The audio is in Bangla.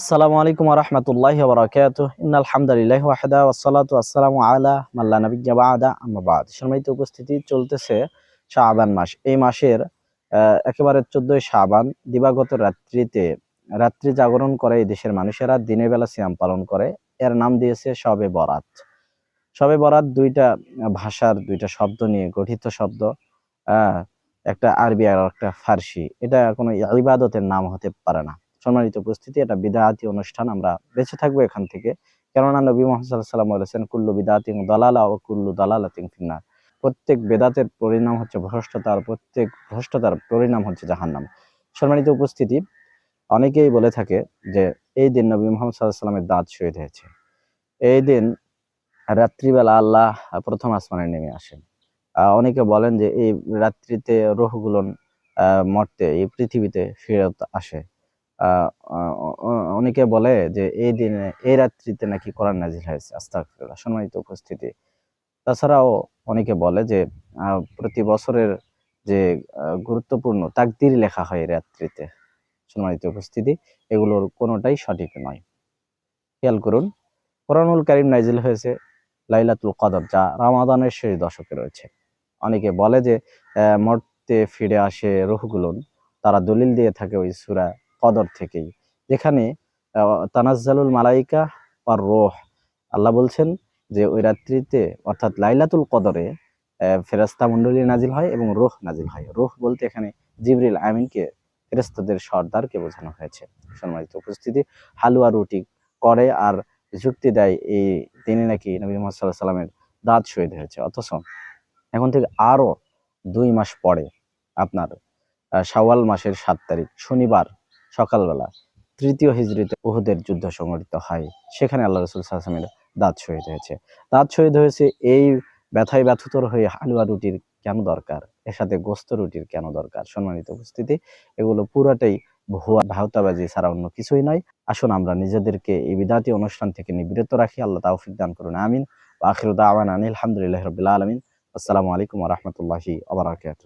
আসসালামু আলাইকুম রহমতুল্লাহ বরাকাত ইন্নাল হামদুলিল্লাহ ওয়াহদা ওয়াসসালাতু ওয়াসসালামু আলা মাল্লা নাবিয়্যা বা'দা। আম্মা বা'দ। সম্মানিত উপস্থিতি চলতেছে শাবান মাস। এই মাসের একেবারে চোদ্দই শাবান, দিবাগত রাত্রিতে, রাত্রি জাগরণ করে এই দেশের মানুষেরা, দিনের বেলা সিয়াম পালন করে। এর নাম দিয়েছে শবে বরাত। শবে বরাত দুইটা ভাষার, দুইটা শব্দ নিয়ে গঠিত শব্দ একটা আরবি আর একটা ফার্সি। এটা কোনো ইবাদতের নাম হতে পারে না। সম্মানিত উপস্থিতি, এটা বিদায়াতি অনুষ্ঠান আমরা বেঁচে থাকব এখান থেকে। কেননা নবী মোহাম্মদ সাল্লাম বলেছেন, কুল্লু বিদাতিং দলালা ও কুল্লু দলালাতিং ফিন্নার। প্রত্যেক বেদাতের পরিণাম হচ্ছে ভ্রষ্টতা আর প্রত্যেক ভ্রষ্টতার পরিণাম হচ্ছে জাহান্নাম। সম্মানিত উপস্থিতি, অনেকেই বলে থাকে যে, এই দিন নবী মোহাম্মদ সাল্লাহ সাল্লামের দাঁত শহীদ হয়েছে এই দিন রাত্রিবেলা আল্লাহ প্রথম আসমানে নেমে আসেন। অনেকে বলেন যে, এই রাত্রিতে রোহগুলো মরতে, এই পৃথিবীতে ফেরত আসে। অনেকে বলে যে এই দিনে, এই রাত্রিতে নাকি কোরআন নাজিল হয়েছে, আস্তাগফিরুল্লাহ, সম্মানিত উপস্থিতি। তাছাড়াও অনেকে বলে যে প্রতি বছরের যে গুরুত্বপূর্ণ তাকদির লেখা হয় রাত্রিতে, সম্মানিত উপস্থিতি, এগুলোর কোনোটাই সঠিক নয়। খেয়াল করুন, কোরআনুল কারিম নাজিল হয়েছে লাইলাতুল কদর, যা রামাদানের শেষ দশকে রয়েছে। অনেকে বলে যে মর্তে ফিরে আসে রুহগুলো তারা দলিল দিয়ে থাকে ওই সূরা কদর থেকেই। যেখানে তানাজ্জালুল মালাইকা আর রোহ, আল্লাহ বলছেন যে ওই রাত্রিতে, অর্থাৎ লাইলাতুল কদরে ফেরাস্তা মণ্ডলী নাজিল হয় এবং রোহ নাজিল হয়। রোহ বলতে এখানে জিবরিল আমিনকে, ফেরেশতাদের সর্দারকে বোঝানো হয়েছে। সম্মানিত উপস্থিতি, হালুয়া রুটি করে আর যুক্তি দেয় এই তিনি নাকি নবী মোহাম্মদ সাল্লাহ সাল্লামের দাঁত শহীদ হয়েছে। অথচ এখন থেকে আরও দুই মাস পরে আপনার শাওয়াল মাসের সাত তারিখ, শনিবার সকালবেলা, তৃতীয় হিজড়িতে উহুদের যুদ্ধ সংঘটিত হয়। সেখানে আল্লাহ রসুল সাল্লামের দাঁত শহীদ হয়েছে। দাঁত শহীদ হয়েছে এই ব্যথায় ব্যথুতর হয়ে হালুয়া রুটির কেন দরকার? এর সাথে গোস্ত রুটির কেন দরকার? সম্মানিত উপস্থিতি, এগুলো পুরাটাই ভুয়া, ভাওতাবাজি ছাড়া অন্য কিছুই নয়। আসুন আমরা নিজেদেরকে এই বিদাতি অনুষ্ঠান থেকে নিবৃত্ত রাখি। আল্লাহ তাওফিক দান করুন। আমিন। আখির দাওয়ান আনিল আলহামদুলিল্লাহ রবিল্লা আলমিন। আসসালামু আলাইকুম রহমতুল্লাহি আবরাকাত